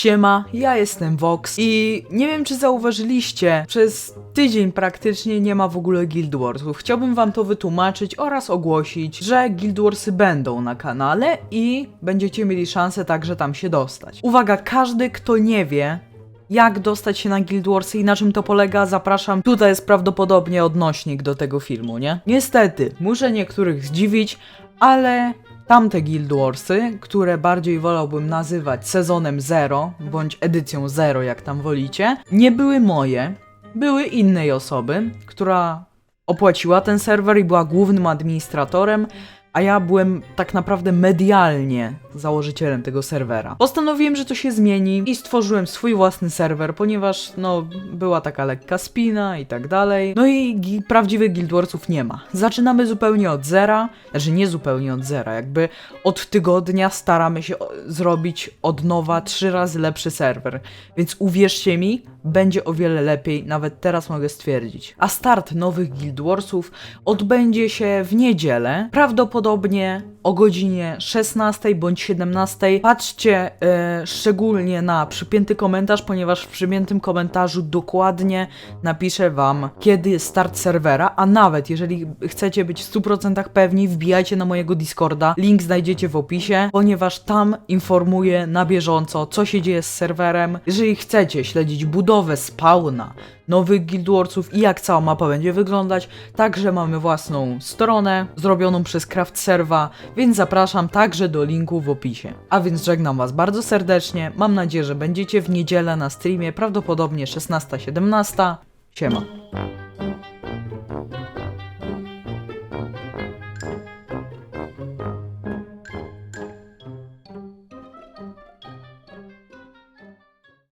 Siema, ja jestem Vox i nie wiem czy zauważyliście, przez tydzień praktycznie nie ma w ogóle Guild Warsów. Chciałbym wam to wytłumaczyć oraz ogłosić, że Guild Warsy będą na kanale i będziecie mieli szansę także tam się dostać. Uwaga, każdy kto nie wie, jak dostać się na Guild Warsy i na czym to polega, zapraszam. Tutaj jest prawdopodobnie odnośnik do tego filmu, nie? Niestety, muszę niektórych zdziwić, ale tamte Guild Warsy, które bardziej wolałbym nazywać sezonem 0 bądź edycją 0, jak tam wolicie, nie były moje, były innej osoby, która opłaciła ten serwer i była głównym administratorem, a ja byłem tak naprawdę medialnie założycielem tego serwera. Postanowiłem, że to się zmieni i stworzyłem swój własny serwer, ponieważ no była taka lekka spina i tak dalej. No i gi- prawdziwych Guild Warsów nie ma. Zaczynamy zupełnie od zera, znaczy nie zupełnie od zera, jakby od tygodnia staramy się zrobić od nowa trzy razy lepszy serwer. Więc uwierzcie mi, będzie o wiele lepiej, nawet teraz mogę stwierdzić. A start nowych Guild Warsów odbędzie się w niedzielę, prawdopodobnie o godzinie 16 bądź 17. Patrzcie e, szczególnie na przypięty komentarz, ponieważ w przypiętym komentarzu dokładnie napiszę wam, kiedy jest start serwera, a nawet jeżeli chcecie być w 100% pewni, wbijajcie na mojego Discorda, link znajdziecie w opisie, ponieważ tam informuję na bieżąco, co się dzieje z serwerem. Jeżeli chcecie śledzić budowę spawna, nowych Guild Warsów i jak cała mapa będzie wyglądać, także mamy własną stronę zrobioną przez Craft Serva, więc zapraszam także do linku w opisie. A więc żegnam was bardzo serdecznie, mam nadzieję, że będziecie w niedzielę na streamie, prawdopodobnie 16-17. Siema.